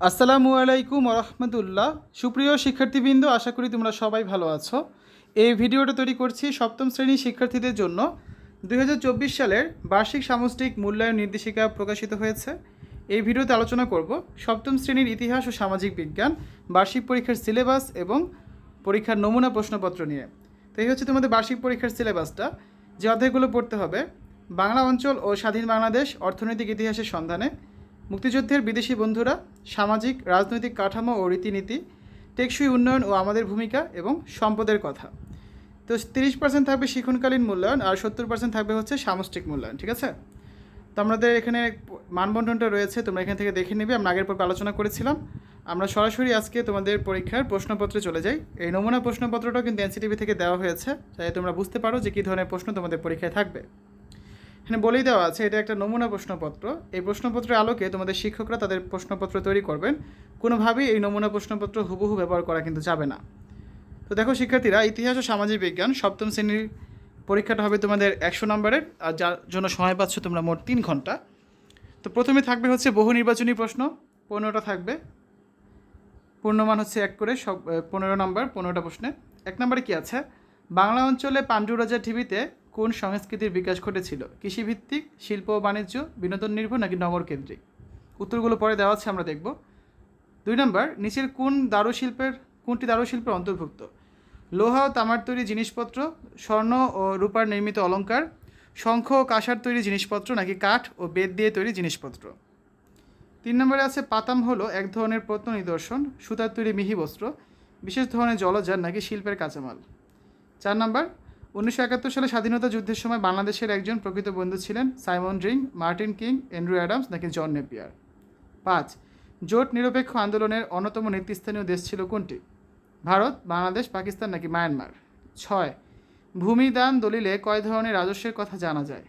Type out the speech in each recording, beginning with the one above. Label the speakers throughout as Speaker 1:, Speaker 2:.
Speaker 1: আসসালামু আলাইকুম রহমতুল্লাহ সুপ্রিয় শিক্ষার্থীবৃন্দ, আশা করি তোমরা সবাই ভালো আছো। এই ভিডিওটা তৈরি করছি সপ্তম শ্রেণির শিক্ষার্থীদের জন্য। দুই হাজার চব্বিশ সালের বার্ষিক সামষ্টিক মূল্যায়ন নির্দেশিকা প্রকাশিত হয়েছে। এই ভিডিওতে আলোচনা করব সপ্তম শ্রেণির ইতিহাস ও সামাজিক বিজ্ঞান, বার্ষিক পরীক্ষার সিলেবাস এবং পরীক্ষার নমুনা প্রশ্নপত্র নিয়ে। তো এই হচ্ছে তোমাদের বার্ষিক পরীক্ষার সিলেবাসটা। যে অধ্যায়গুলো পড়তে হবে, বাংলা অঞ্চল ও স্বাধীন বাংলাদেশ অর্থনৈতিক ইতিহাসের সন্ধানে। মুক্তিযুদ্ধের বিদেশি বন্ধুরা, সামাজিক, রাজনৈতিক কাঠামো ও রীতিনীতি টেকসই উন্নয়ন ও আমাদের ভূমিকা এবং সম্পদের কথা। তো তিরিশ পার্সেন্ট থাকবে শিক্ষণকালীন মূল্যায়ন আর সত্তর পার্সেন্ট থাকবে হচ্ছে সামষ্টিক মূল্যায়ন, ঠিক আছে? তো আমাদের এখানে মানবন্ধনটা রয়েছে, তোমরা এখান থেকে দেখে নেবে, আমরা আগের পর্বে আলোচনা করেছিলাম। আমরা সরাসরি আজকে তোমাদের পরীক্ষার প্রশ্নপত্রে চলে যাই। এই নমুনা প্রশ্নপত্রটাও কিন্তু এনসিটিভি থেকে দেওয়া হয়েছে যাতে তোমরা বুঝতে পারো যে কী ধরনের প্রশ্ন তোমাদের পরীক্ষায় থাকবে। এখানে বলেই দেওয়া আছে, এটা একটা নমুনা প্রশ্নপত্র। এই প্রশ্নপত্রের আলোকে তোমাদের শিক্ষকরা তাদের প্রশ্নপত্র তৈরি করবেন। কোনোভাবেই এই নমুনা প্রশ্নপত্র হুবহু ব্যবহার করা কিন্তু যাবে না। তো দেখো শিক্ষার্থীরা, ইতিহাস ও সামাজিক বিজ্ঞান, সপ্তম শ্রেণির পরীক্ষাটা হবে তোমাদের একশো নম্বরের, আর যার জন্য সময় পাচ্ছ তোমরা মোট তিন ঘণ্টা। তো প্রথমে থাকবে হচ্ছে বহু নির্বাচনী প্রশ্ন, পনেরোটা থাকবে। পূর্ণমান হচ্ছে এক করে সব পনেরো নম্বর, পনেরোটা প্রশ্নে। এক নম্বরে কি আছে? বাংলা অঞ্চলে পাণ্ডু রাজা টিভিতে কোন সংস্কৃতির বিকাশ ঘটেছিল? কৃষিভিত্তিক, শিল্প ও বাণিজ্য, বিনোদন নির্ভর নাকি নগর কেন্দ্রিক? উত্তরগুলো পরে দেওয়া আছে, আমরা দেখব। দুই নম্বর, নিচের কোন দারুশিল্পের, কোনটি দারুশিল্পের অন্তর্ভুক্ত? লোহা ও তামার তৈরি জিনিসপত্র, স্বর্ণ ও রূপার নির্মিত অলঙ্কার শঙ্খ ও কাঁসার তৈরি জিনিসপত্র নাকি কাঠ ও বেত দিয়ে তৈরি জিনিসপত্র? তিন নম্বরে আছে, পাতাম হলো এক ধরনের প্রত্ন নিদর্শন, সুতার তৈরি মিহি বস্ত্র, বিশেষ ধরনের জলজার নাকি শিল্পের কাঁচামাল। চার নম্বর উনিশশো একাত্তর সালে স্বাধীনতা যুদ্ধের সময় বাংলাদেশের একজন প্রকৃত বন্ধু ছিলেন Simon Ring, Martin King, Andrew Adams নাকি জন নেপিয়ার। পাঁচ, জোট নিরপেক্ষ আন্দোলনের অন্যতম নেতৃস্থানীয় দেশ ছিল কোনটি? ভারত, বাংলাদেশ, পাকিস্তান নাকি মায়ানমার? ছয় ভূমিদান দলিলে কয় ধরনের রাজস্বের কথা জানা যায়?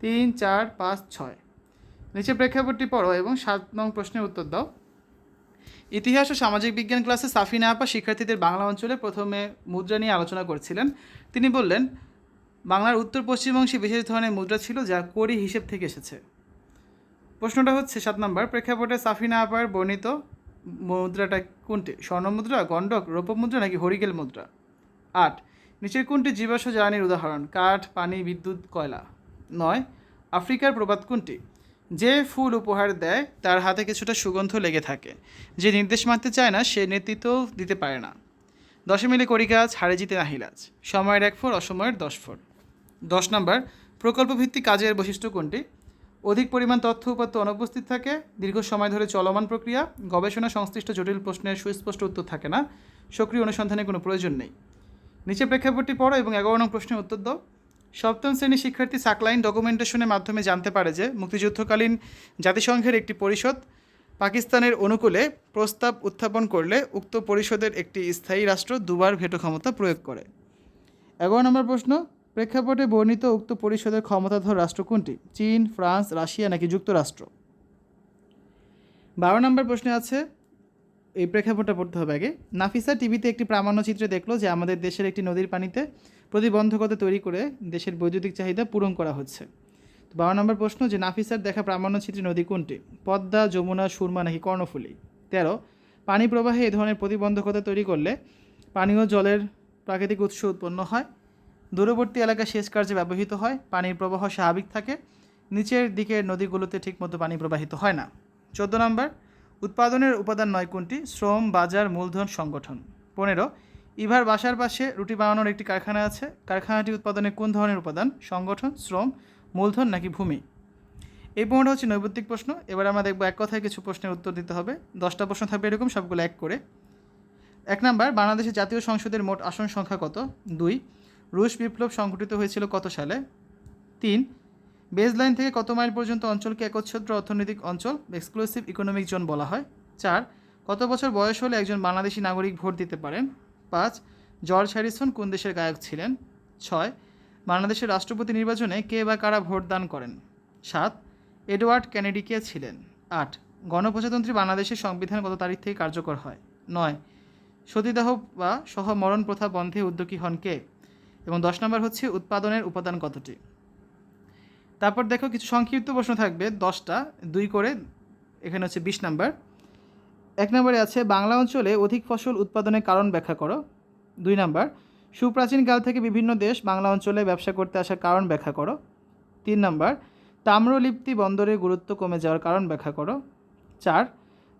Speaker 1: তিন, চার, পাঁচ, ছয়। নিচে প্রেক্ষাপটটি পড়ো এবং সাত নং প্রশ্নের উত্তর দাও। ইতিহাস ও সামাজিক বিজ্ঞান ক্লাসে সাফিনা আপা শিক্ষার্থীদের বাংলা অঞ্চলে প্রথমে মুদ্রা নিয়ে আলোচনা করছিলেন। তিনি বললেন, বাংলার উত্তর পশ্চিম অংশে বিশেষ ধরনের মুদ্রা ছিল যা কড়ি হিসেব থেকে এসেছে। প্রশ্নটা হচ্ছে, সাত নম্বর, প্রেক্ষাপটে সাফিনা আপার বর্ণিত মুদ্রাটা কোনটি? স্বর্ণ মুদ্রা, গণ্ডক, রৌপ্য মুদ্রা নাকি হরিকেল মুদ্রা? আট, নিচের কোনটি জীবাশ্ম জ্বালানির উদাহরণ? কাঠ, পানি, বিদ্যুৎ, কয়লা? নয়, আফ্রিকার প্রবাদ কোনটি? যে ফুল উপহার দেয়, তার হাতে কিছুটা সুগন্ধ লেগে থাকে। যে নির্দেশ মানতে চায় না, সে নেতৃত্ব দিতে পারে না। দশে মিলে করি কাজ, হারে জিতে নাহিলাজ সময়ের এক ফোর অসময়ের দশ ফোর দশ নম্বর, প্রকল্পভিত্তিক কাজের বৈশিষ্ট্য কোনটি? অধিক পরিমাণ তথ্য উপাত্ত অনুপস্থিত থাকে, দীর্ঘ সময় ধরে চলমান প্রক্রিয়া, গবেষণা সংশ্লিষ্ট জটিল প্রশ্নের সুস্পষ্ট উত্তর থাকে না, সক্রিয় অনুসন্ধানের কোনো প্রয়োজন নেই। নিচে প্রেক্ষাপটটি পড়ো এবং এগারো নং প্রশ্নের উত্তর দাও। সপ্তম শ্রেণির শিক্ষার্থী সাকলাইন ডকুমেন্টেশনের মাধ্যমে জানতে পারে যে মুক্তিযুদ্ধকালীন জাতিসংঘের একটি পরিষদ পাকিস্তানের অনুকূলে প্রস্তাব উত্থাপন করলে উক্ত পরিষদের একটি স্থায়ী রাষ্ট্র দুবার ভেটো ক্ষমতা প্রয়োগ করে। এগারো নম্বর প্রশ্ন, প্রেক্ষাপটে বর্ণিত উক্ত পরিষদের ক্ষমতাধর রাষ্ট্র কোনটি? চীন, ফ্রান্স, রাশিয়া নাকি যুক্তরাষ্ট্র? বারো নম্বর প্রশ্নে আছে এই প্রেক্ষাপটটা পড়তে হবে আগে। নাফিসা টিভিতে একটি প্রামাণ্যচিত্রে দেখল যে আমাদের দেশের একটি নদীর পানিতে প্রতিবন্ধকতা তৈরি করে দেশের বৈদ্যুতিক চাহিদা পূরণ করা হচ্ছে। তো বারো নম্বর প্রশ্ন যে নাফিসার দেখা প্রামাণ্যচিত্রে নদী কোনটি? পদ্মা, যমুনা, সুরমা নাকি কর্ণফুলী? তেরো, পানি প্রবাহে এই ধরনের প্রতিবন্ধকতা তৈরি করলে পানীয় জলের প্রাকৃতিক উৎস উৎপন্ন হয়, দূরবর্তী এলাকা সেচ কার্যে ব্যবহৃত হয়, পানির প্রবাহ স্বাভাবিক থাকে, নিচের দিকের নদীগুলোতে ঠিকমতো পানি প্রবাহিত হয় না। চোদ্দ নম্বর উৎপাদনের উপাদান নয় কোনটি? শ্রম, বাজার, মূলধন, সংগঠন। পনেরো, ইভার বাসার পাশে রুটি বানানোর একটি কারখানা আছে। কারখানাটি উৎপাদনে কোন ধরনের উপাদান? সংগঠন, শ্রম, মূলধন নাকি ভূমি? এই পনেরোটা হচ্ছে নৈবত্তিক প্রশ্ন। এবার আমরা দেখব এক কথায় কিছু প্রশ্নের উত্তর দিতে হবে। দশটা প্রশ্ন থাকবে এরকম, সবগুলো এক করে। এক নাম্বার, বাংলাদেশের জাতীয় সংসদের মোট আসন সংখ্যা কত? দুই, রুশ বিপ্লব সংঘটিত হয়েছিল কত সালে? তিন বেজলাইন থেকে কত মাইল পর্যন্ত অঞ্চলকে একচ্ছত্র অর্থনৈতিক অঞ্চল এক্সক্লুসিভ ইকোনমিক জোন বলা হয়? চার, কত বছর বয়স হলে একজন বাংলাদেশি নাগরিক ভোট দিতে পারেন? পাঁচ, জর্জ হ্যারিসন কোন দেশের গায়ক ছিলেন? ছয়, বাংলাদেশের রাষ্ট্রপতি নির্বাচনে কে বা কারা ভোট দান করেন? সাত, এডওয়ার্ড কেনেডি কে ছিলেন? আট, গণপ্রজাতন্ত্রী বাংলাদেশের সংবিধান কত তারিখ থেকে কার্যকর হয়? নয়, সতীদাহ বা সহ মরণ প্রথা বন্ধে উদ্যোগী হন কে? এবং দশ নম্বর হচ্ছে উৎপাদনের উপাদান কতটি? তারপর দেখো কিছু সংক্ষিপ্ত প্রশ্ন থাকবে, দশটা, দুই করে, এখানে হচ্ছে বিশ নাম্বার। এক নম্বরে আছে, বাংলা অঞ্চলে অধিক ফসল উৎপাদনের কারণ ব্যাখ্যা করো। দুই নাম্বার সুপ্রাচীনকাল থেকে বিভিন্ন দেশ বাংলা অঞ্চলে ব্যবসা করতে আসার কারণ ব্যাখ্যা করো। তিন নাম্বার, তাম্রলিপ্তি বন্দরের গুরুত্ব কমে যাওয়ার কারণ ব্যাখ্যা করো। চার,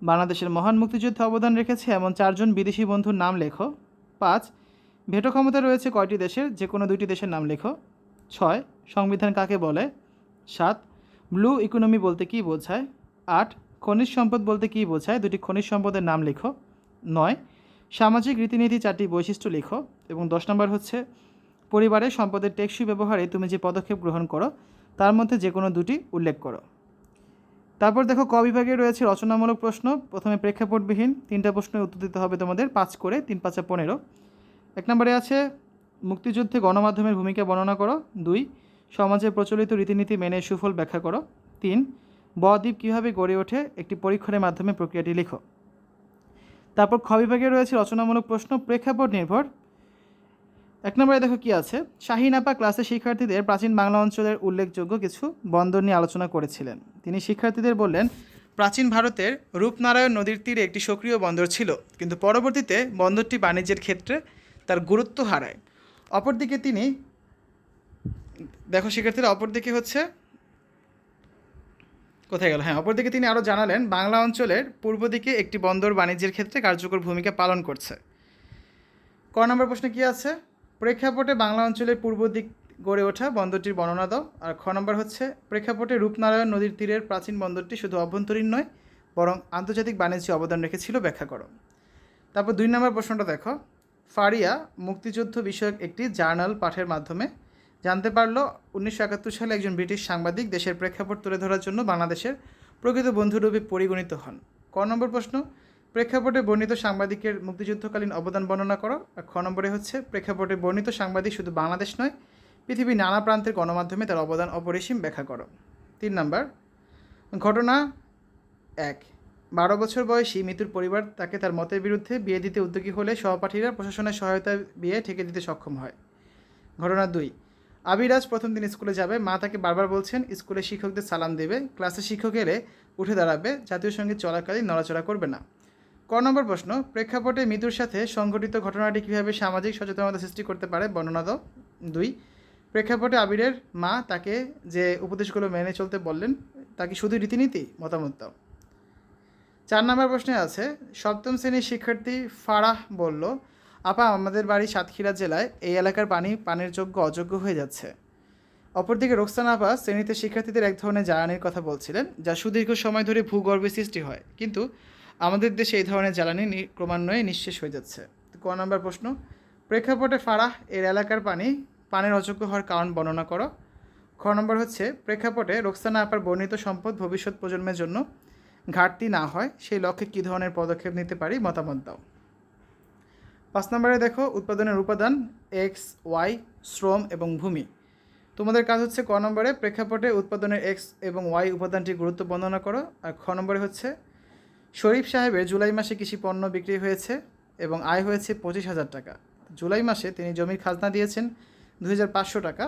Speaker 1: বাংলাদেশের মহান মুক্তিযুদ্ধে অবদান রেখেছে এমন চারজন বিদেশি বন্ধুর নাম লেখো। পাঁচ, ভেটো ক্ষমতা রয়েছে কয়টি দেশের? যে কোনো দুইটি দেশের নাম লেখো। ছয়, সংবিধান কাকে বলে? সাত, ব্লু ইকোনমি বলতে কী বোঝায়? আট, খনিজ সম্পদ বলতে কী বোঝায়? দুটি খনিজ সম্পদের নাম লেখো। নয়, সামাজিক রীতিনীতি চারটি বৈশিষ্ট্য লেখো। এবং দশ নম্বর হচ্ছে পরিবারের সম্পদের টেকসই ব্যবহারে তুমি যে পদক্ষেপ গ্রহণ করো, তার মধ্যে যে কোনো দুটি উল্লেখ করো। তারপর দেখো, ক বিভাগে রয়েছে রচনামূলক প্রশ্ন। প্রথমে প্রেক্ষাপটবিহীন। তিনটা প্রশ্নের উত্তর দিতে হবে তোমাদের, পাঁচ করে, তিন, পাঁচা পনেরো। এক নম্বরে আছে, মুক্তিযুদ্ধে গণমাধ্যমের ভূমিকা বর্ণনা করো। দুই সমাজে প্রচলিত রীতিনীতি মেনে সুফল ব্যাখ্যা করো। তিন, বদ্বীপ কীভাবে গড়ে ওঠে? একটি পরীক্ষণের মাধ্যমে প্রক্রিয়াটি লিখো। তারপর খ বিভাগে রয়েছে রচনামূলক প্রশ্ন, প্রেক্ষাপট নির্ভর। এক নম্বরে দেখো কি আছে? শাহিন আপা ক্লাসে শিক্ষার্থীদের প্রাচীন বাংলা অঞ্চলের উল্লেখযোগ্য কিছু বন্দর নিয়ে আলোচনা করেছিলেন। তিনি শিক্ষার্থীদের বললেন, প্রাচীন ভারতের রূপনারায়ণ নদীর তীরে একটি সক্রিয় বন্দর ছিল, কিন্তু পরবর্তীতে বন্দরটি বাণিজ্যের ক্ষেত্রে তার গুরুত্ব হারায়। অপরদিকে তিনি দেখো, শিক্ষার্থীরা, অপরদিকে হচ্ছে, কোথায় গেল? হ্যাঁ অপরদিকে তিনি আরও জানালেন, বাংলা অঞ্চলের পূর্ব দিকে একটি বন্দর বাণিজ্যের ক্ষেত্রে কার্যকর ভূমিকা পালন করছে। ক নম্বর প্রশ্নে কী আছে? প্রেক্ষাপটে বাংলা অঞ্চলের পূর্ব দিক গড়ে ওঠা বন্দরটির বর্ণনা দাও। আর খ নম্বর হচ্ছে, প্রেক্ষাপটে রূপনারায়ণ নদীর তীরের প্রাচীন বন্দরটি শুধু অভ্যন্তরীণ নয়, বরং আন্তর্জাতিক বাণিজ্যে অবদান রেখেছিল, ব্যাখ্যা করো। তারপর দুই নম্বর প্রশ্নটা দেখো। ফারিয়া মুক্তিযুদ্ধ বিষয়ক একটি জার্নাল পাঠের মাধ্যমে জানতে পারল উনিশশো একাত্তর সালে একজন ব্রিটিশ সাংবাদিক দেশের প্রেক্ষাপট তুলে ধরার জন্য বাংলাদেশের প্রকৃত বন্ধুরূপে পরিগণিত হন। ক নম্বর প্রশ্ন, প্রেক্ষাপটে বর্ণিত সাংবাদিকের মুক্তিযুদ্ধকালীন অবদান বর্ণনা করো। আর খ নম্বরে হচ্ছে, প্রেক্ষাপটে বর্ণিত সাংবাদিক শুধু বাংলাদেশ নয়, পৃথিবীর নানা প্রান্তের গণমাধ্যমে তার অবদান অপরিসীম ব্যাখ্যা করো। তিন নম্বর, ঘটনা এক, বারো বছর বয়সী মৃত্যুর পরিবার তাকে তার মতের বিরুদ্ধে বিয়ে দিতে উদ্যোগী হলে সহপাঠীরা প্রশাসনের সহায়তায় বিয়ে ঠেকে দিতে সক্ষম হয়। ঘটনা দুই আবিরাজ প্রথম দিন স্কুলে যাবে। মা তাকে বারবার বলছেন, স্কুলে শিক্ষকদের সালাম দেবে। ক্লাসে শিক্ষক এলে উঠে দাঁড়াবে। জাতীয় সংগীত চলাকালীন নড়াচড়া করবে না। ক নম্বর প্রশ্ন, প্রেক্ষাপটে মৃত্যুর সাথে সংঘটিত ঘটনাটি কীভাবে সামাজিক সচেতনতা সৃষ্টি করতে পারে? বর্ণনা দাও। দুই, প্রেক্ষাপটে আবিরের মা তাকে যে উপদেশগুলো মেনে চলতে বললেন, তা কি শুধু রীতিনীতি? মতামত দাও। চার নম্বর প্রশ্নে আছে, সপ্তম শ্রেণির শিক্ষার্থী ফারাহ বলল আপা, আমাদের বাড়ি সাতক্ষীরা জেলায় এই এলাকার পানি, পানের যোগ্য, অযোগ্য হয়ে যাচ্ছে। অপরদিকে রোকসান আপা শ্রেণীতে শিক্ষার্থীদের এক ধরনের জ্বালানির কথা বলছিলেন, যা সুদীর্ঘ সময় ধরে ভূগর্ভে সৃষ্টি হয়। কিন্তু আমাদের দেশে এই ধরনের জ্বালানি ক্রমান্বয়ে নিঃশেষ হয়ে যাচ্ছে। ক নম্বর প্রশ্ন, প্রেক্ষাপটে ফারাহ এর এলাকার পানি, পানের অযোগ্য হওয়ার কারণ বর্ণনা করো। খ নম্বর হচ্ছে, প্রেক্ষাপটে রোকসানা আপার বর্ণিত সম্পদ ভবিষ্যৎ প্রজন্মের জন্য ঘাটতি না হয়, সেই লক্ষ্যে কী ধরনের পদক্ষেপ নিতে পারি মতামত দাও। পাঁচ নম্বরে দেখো উৎপাদনের উপাদান এক্স ওয়াই শ্রম এবং ভূমি। তোমাদের কাজ হচ্ছে ক নম্বরে প্রেক্ষাপটে উৎপাদনের এক্স এবং ওয়াই উপাদানটি গুরুত্ব বর্ণনা করো। আর খ নম্বরে হচ্ছে শরীফ সাহেবের জুলাই মাসে কৃষি পণ্য বিক্রি হয়েছে এবং আয় হয়েছে পঁচিশ হাজার টাকা। জুলাই মাসে তিনি জমির খাজনা দিয়েছেন দু হাজার পাঁচশো টাকা।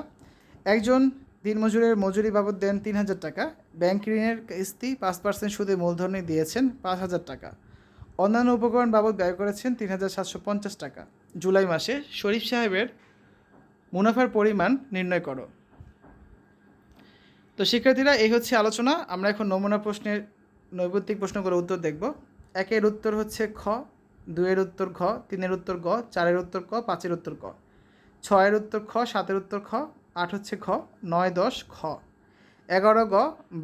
Speaker 1: একজন দিনমজুরের মজুরি বাবদ দেন তিন হাজার টাকা। ব্যাংক ঋণের কিস্তি পাঁচ পার্সেন্ট সুদে মূলধনে দিয়েছেন পাঁচ হাজার টাকা। অন্যান্য উপকরণ বাবদ ব্যয় করেছেন তিন হাজার সাতশো পঞ্চাশ টাকা। জুলাই মাসে শরীফ সাহেবের মুনাফার পরিমাণ নির্ণয় করো। তো শিক্ষার্থীরা, এই হচ্ছে আলোচনা। আমরা এখন নমুনা প্রশ্নের নৈবত্তিক প্রশ্নগুলোর উত্তর দেখব। একের উত্তর হচ্ছে খ দুয়ের উত্তর ঘ, তিনের উত্তর গ, চারের উত্তর ক, পাঁচের উত্তর ক। ছয়ের উত্তর খ, সাতের উত্তর খ, আট হচ্ছে খ নয় দশ খ এগারো গ,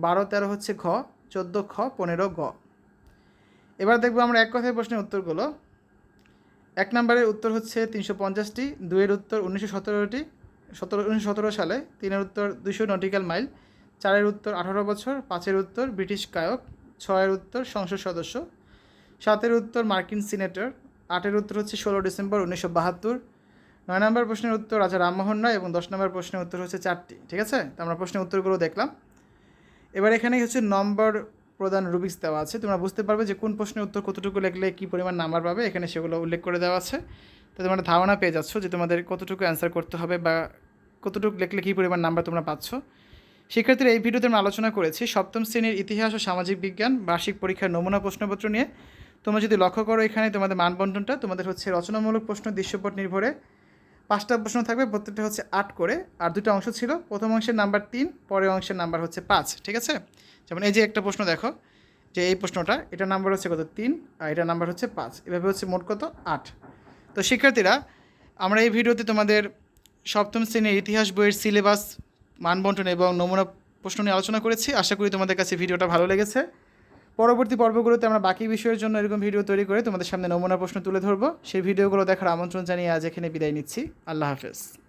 Speaker 1: বারো তেরো হচ্ছে ঘ, চোদ্দ খ, পনেরো গ। এবার দেখব আমরা এক কথায় প্রশ্নের উত্তরগুলো। এক নম্বরের উত্তর হচ্ছে তিনশো পঞ্চাশটি, দুইয়ের উত্তর উনিশশো সতেরোটি, সতেরো উনিশশো সতেরো সালে, তিনের উত্তর দুশো নটিক্যাল মাইল, চারের উত্তর আঠারো বছর, পাঁচের উত্তর ব্রিটিশ গায়ক, ছয়ের উত্তর সংসদ সদস্য, সাতের উত্তর মার্কিন সিনেটর, আটের উত্তর হচ্ছে ষোলো ডিসেম্বর উনিশশো বাহাত্তর, নয় নম্বর প্রশ্নের উত্তর রাজা রামমোহন রায় এবং দশ নম্বর প্রশ্নের উত্তর হচ্ছে চারটি, ঠিক আছে? তো আমরা প্রশ্নের উত্তরগুলো দেখলাম। এবার এখানে হচ্ছে নম্বর প্রদান রুবিক্স দেওয়া আছে। তোমরা বুঝতে পারবে যে কোন প্রশ্নের উত্তর কতটুকু লিখলে কী পরিমাণ নাম্বার পাবে, এখানে সেগুলো উল্লেখ করে দেওয়া আছে। তো তোমরা ধারণা পেয়ে যাচ্ছ যে তোমাদের কতটুকু অ্যান্সার করতে হবে বা কতটুকু লিখলে কী পরিমাণ নাম্বার তোমরা পাচ্ছ। শিক্ষার্থীরা এই ভিডিওতে আমরা আলোচনা করেছি সপ্তম শ্রেণির ইতিহাস ও সামাজিক বিজ্ঞান, বার্ষিক পরীক্ষার নমুনা প্রশ্নপত্র নিয়ে। তোমরা যদি লক্ষ্য করো এখানে তোমাদের মানবন্টনটা তোমাদের হচ্ছে রচনামূলক প্রশ্ন, দৃশ্যপট নির্ভরে পাঁচটা প্রশ্ন থাকবে, প্রত্যেকটা হচ্ছে আট করে। আর দুটো অংশ ছিল, প্রথম অংশের নাম্বার তিন, পরের অংশের নাম্বার হচ্ছে পাঁচ, ঠিক আছে? যেমন এই যে একটা প্রশ্ন দেখো, যে এই প্রশ্নটা এটা নাম্বার হচ্ছে কত? তিন, আর এটা নাম্বার হচ্ছে পাঁচ। এভাবে হচ্ছে মোট কত? আট। তো শিক্ষার্থীরা, আমরা এই ভিডিওতে তোমাদের সপ্তম শ্রেণির ইতিহাস বইয়ের সিলেবাস মানবন্টন এবং নমুনা প্রশ্ন নিয়ে আলোচনা করেছি। আশা করি তোমাদের কাছে ভিডিওটা ভালো লেগেছে। পরবর্তী পর্বগুলোতে আমরা বাকি বিষয়ের জন্য এরকম ভিডিও তৈরি করে তোমাদের সামনে নমুনা প্রশ্ন তুলে ধরবো। সেই ভিডিওগুলো দেখার আমন্ত্রণ জানিয়ে আজ এখানে বিদায় নিচ্ছি। আল্লাহ হাফেজ।